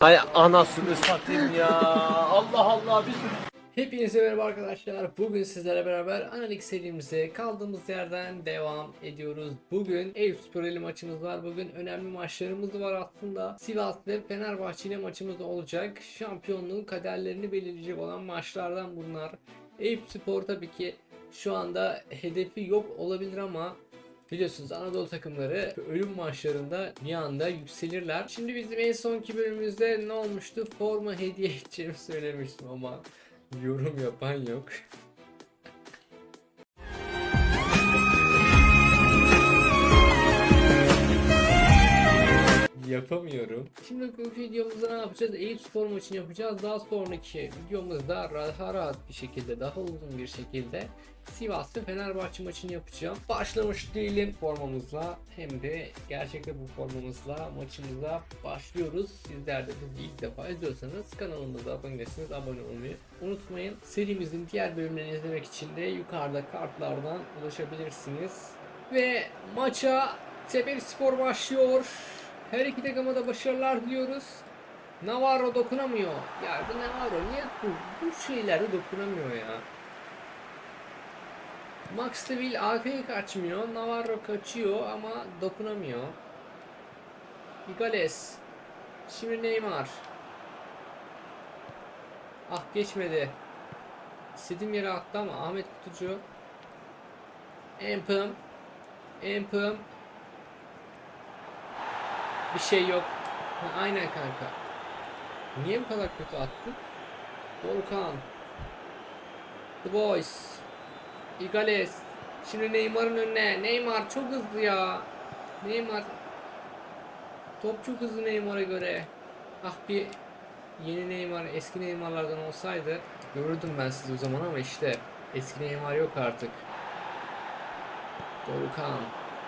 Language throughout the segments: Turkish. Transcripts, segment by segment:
Hay anasını satayım ya. Allah Allah biz Hepinize merhaba arkadaşlar. Bugün sizlerle beraber analik serimize kaldığımız yerden devam ediyoruz. Bugün Eyüpspor ile maçımız var. Bugün önemli maçlarımız var aslında. Sivas ve Fenerbahçe ile maçımız olacak. Şampiyonluğun kaderlerini belirleyecek olan maçlardan bunlar. Eyüpspor tabii ki şu anda hedefi yok olabilir ama Biliyorsunuz Anadolu takımları ölüm maçlarında bir anda yükselirler. Şimdi bizim en sonki bölümümüzde ne olmuştu? Forma hediye edeceğimi söylemiştim ama yorum yapan yok. Yapamıyorum. Şimdi bu videomuzda ne yapacağız? Eyüp spor maçını yapacağız. Daha sonraki videomuzda daha rahat bir şekilde, daha uzun bir şekilde Sivas'ta Fenerbahçe maçını yapacağım. Başlamış değilim formamızla hem de gerçekten bu formamızla maçımıza başlıyoruz. Sizler de bizi ilk defa izliyorsanız kanalımıza abone değilseniz abone olmayı unutmayın. Serimizin diğer bölümlerini izlemek için de yukarıda kartlardan ulaşabilirsiniz. Ve maça Tepeli Spor başlıyor. Her iki takıma da başarılar diliyoruz. Navarro dokunamıyor. Ya bu Navarro niye bu, bu şeylere dokunamıyor ya? Max Deville arkaya kaçmıyor. Navarro kaçıyor ama dokunamıyor. Igales. Şimdi Neymar. Ah geçmedi. İstediğim yere attı ama Ahmet Kutucu. Empım. Empım. Bir şey yok. Ha, aynen kanka. Niye bu kadar kötü attı? Volkan. The Boys. Igales. Şimdi Neymar'ın önüne. Neymar çok hızlı ya. Neymar. Top çok hızlı Neymar'a göre. Ah bir yeni Neymar eski Neymar'lardan olsaydı görürdüm ben sizi o zaman ama işte eski Neymar yok artık. Dorukhan.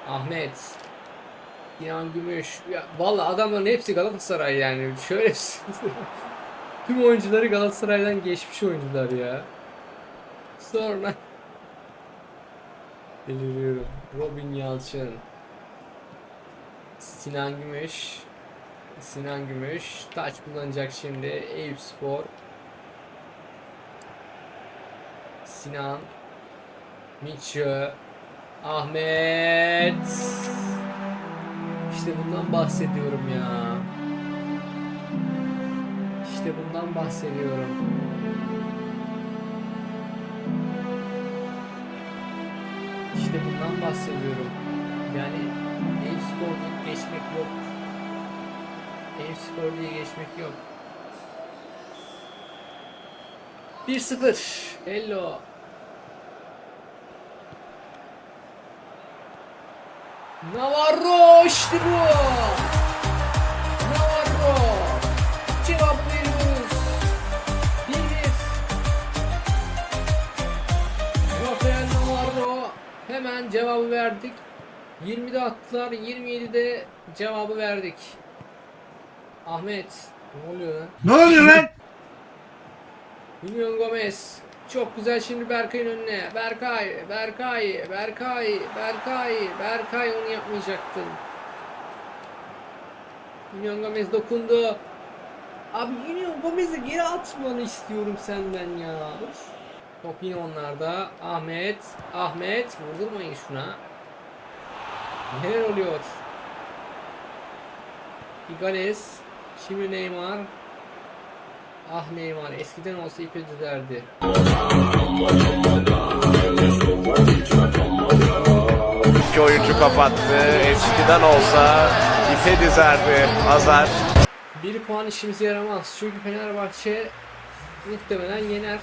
Ahmet. Sinan Gümüş. Ya, vallahi adamların hepsi Galatasaray yani. Şöyle tüm oyuncuları Galatasaray'dan geçmiş oyuncular ya. Sonra Deliriyorum. Robin Yalçın. Sinan Gümüş. Sinan Gümüş. Taç kullanacak şimdi. Eyüp Spor. Sinan. Mitchell. Ahmet. İşte bundan bahsediyorum ya. İşte bundan bahsediyorum. İşte bundan bahsediyorum. Yani Eyüp Spor geçmek yok. Eyüp Spor diye geçmek yok. 1-0. Hello. Navarro işte bu. Navarro. Cevap veriyoruz. 1-1. Rafael Navarro. Hemen cevabı verdik. 20'de attılar. 27'de cevabı verdik. Ahmet. Ne oluyor lan? Ne oluyor lan? Union Gomez. Çok güzel şimdi Berkay'ın önüne. Berkay, Berkay, Berkay, Berkay, Berkay onu yapmayacaktın. Union Gomez dokundu. Abi Union Gomez'i geri atmanı istiyorum senden ya. Top yine onlarda. Ahmet, Ahmet vurdurmayın şuna. Neler oluyor? Igales, şimdi Neymar. Ah Neymar eskiden olsa ipe düzerdi. İki oyuncu kapattı. Eskiden olsa ipe dizerdi Azar. Bir puan işimize yaramaz. Çünkü Fenerbahçe muhtemelen yener.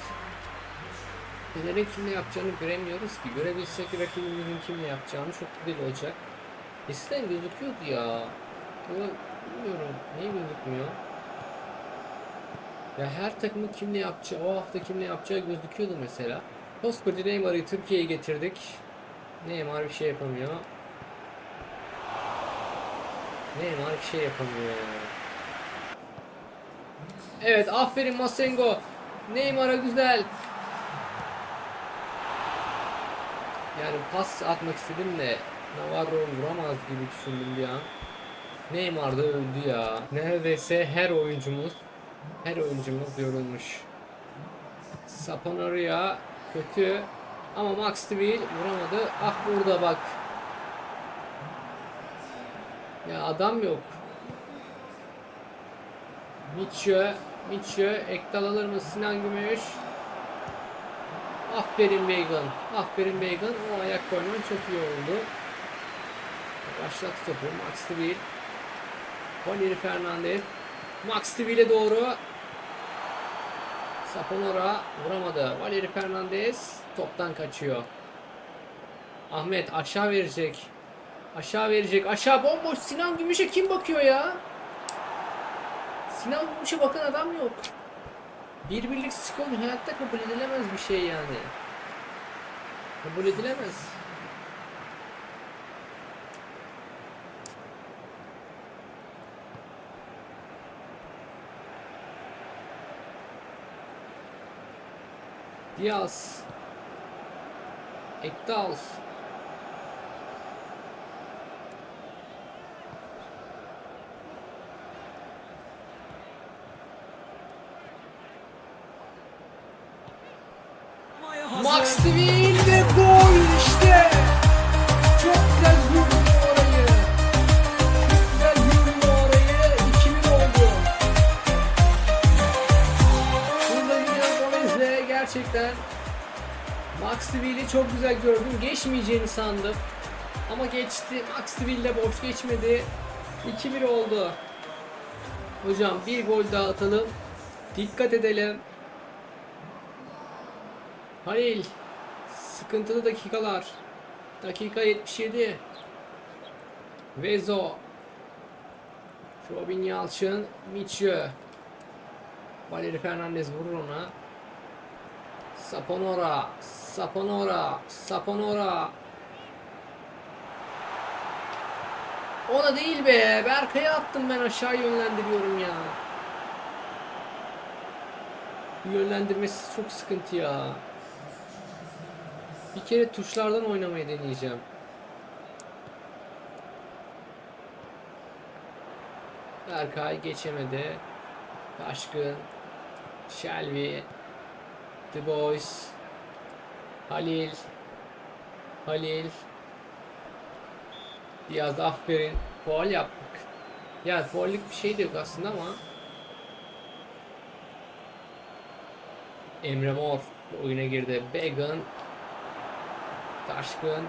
Fener'in kimle yapacağını göremiyoruz ki. Görebilsek rakibimizin kimle yapacağını çok güzel olacak. Eskiden gözüküyordu ya. Ama bilmiyorum. Niye gözükmüyor? Ya her takımın kimle yapacağı, o hafta kimle yapacağı gözüküyordu mesela. Koskoca Neymar'ı Türkiye'ye getirdik. Neymar bir şey yapamıyor. Neymar bir şey yapamıyor. Evet aferin Masengo. Neymar'a güzel. Yani pas atmak istedim de Navarro vuramaz gibi düşündüm bir an. Neymar da öldü ya. Neredeyse her oyuncumuz her oyuncumuz yorulmuş. Saponaria kötü ama Max Devil vuramadı. Ah burada bak. Ya adam yok. Mitchell, Mitchell, Ekdal alır mı Sinan Gümüş? Aferin Bacon, aferin Bacon. O ayak koyman çok iyi oldu. Başlat topu Max Devil. Valeri Fernandez. Max Devil'e doğru. Saponora vuramadı. Valeri Fernandez toptan kaçıyor. Ahmet aşağı verecek. Aşağı verecek. Aşağı bomboş. Sinan Gümüş'e kim bakıyor ya? Sinan Gümüş'e bakan adam yok. Bir birlik skor hayatta kabul edilemez bir şey yani. Kabul edilemez. Diaz. Ekdal. Max Devin ve gol işte. Gerçekten Max Devil'i çok güzel gördüm. Geçmeyeceğini sandım. Ama geçti. Max de boş geçmedi. 2-1 oldu. Hocam bir gol daha atalım. Dikkat edelim. Halil. Sıkıntılı dakikalar. Dakika 77. Vezo. Robin Yalçın. Mitchell. Valeri Fernandez vurur ona. Saponora. Saponora. Saponora. Ona değil be. Berkay'a attım ben aşağı yönlendiriyorum ya. Yönlendirmesi çok sıkıntı ya. Bir kere tuşlardan oynamayı deneyeceğim. Berkay geçemedi. Taşkın. Shelby. The Boys. Halil. Halil. Diaz aferin. Faul yaptık. Ya faullik bir şey de yok aslında ama. Emre Mor oyuna girdi. Began. Taşkın.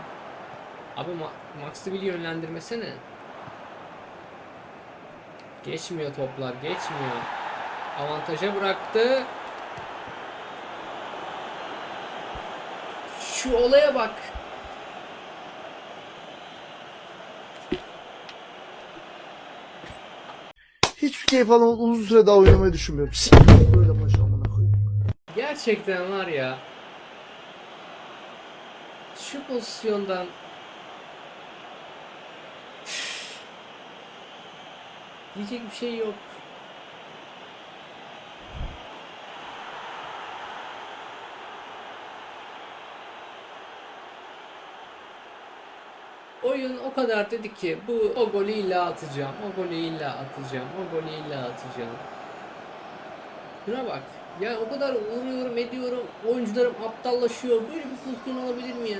Abi Ma Max Devil'i yönlendirmesene. Geçmiyor toplar. Geçmiyor. Avantaja bıraktı. Şu olaya bak. Hiçbir keyif alamadım. Uzun süre daha oynamayı düşünmüyorum. Böyle maç amına koyayım. Gerçekten var ya. Şu pozisyondan diyecek bir şey yok. Oyun o kadar dedi ki bu o golü illa atacağım, o golü illa atacağım, o golü illa atacağım. Şuna bak. Ya o kadar vuruyorum ediyorum. Oyuncularım aptallaşıyor. Böyle bir pozisyon olabilir mi ya?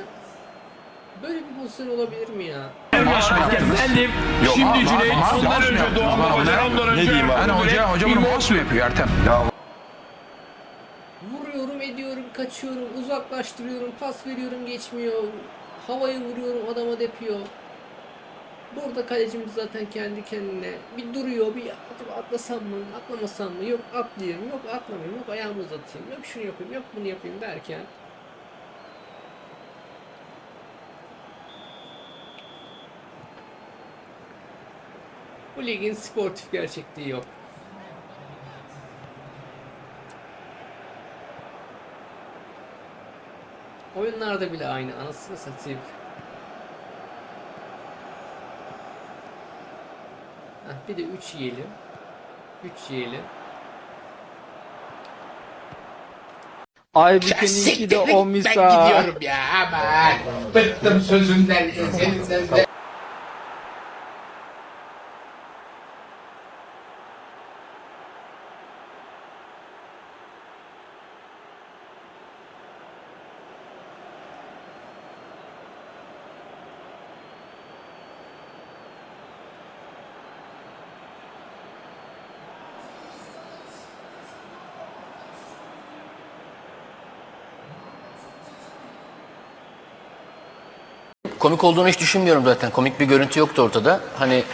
Böyle bir pozisyon olabilir mi ya? Efendim şimdi Cüneyt ondan önce Doğan Babacan ondan önce Ne diyeyim abi? Hani hoca, hoca bunu mouse mu yapıyor Ertem? Vuruyorum ediyorum kaçıyorum uzaklaştırıyorum pas veriyorum geçmiyor. Havaya vuruyorum adama depiyor. Burada kalecimiz zaten kendi kendine bir duruyor bir acaba atlasam mı atlamasam mı yok atlayayım yok atlamayayım yok ayağımı uzatayım yok şunu yapayım yok bunu yapayım derken Bu ligin sportif gerçekliği yok. Oyunlarda bile aynı anasını satayım. Heh, bir de 3 yiyelim. 3 yiyelim. Ay biteninki de o misal. ya aman. Bıktım sözünden, seninden de. Komik olduğunu hiç düşünmüyorum zaten. Komik bir görüntü yoktu ortada. Hani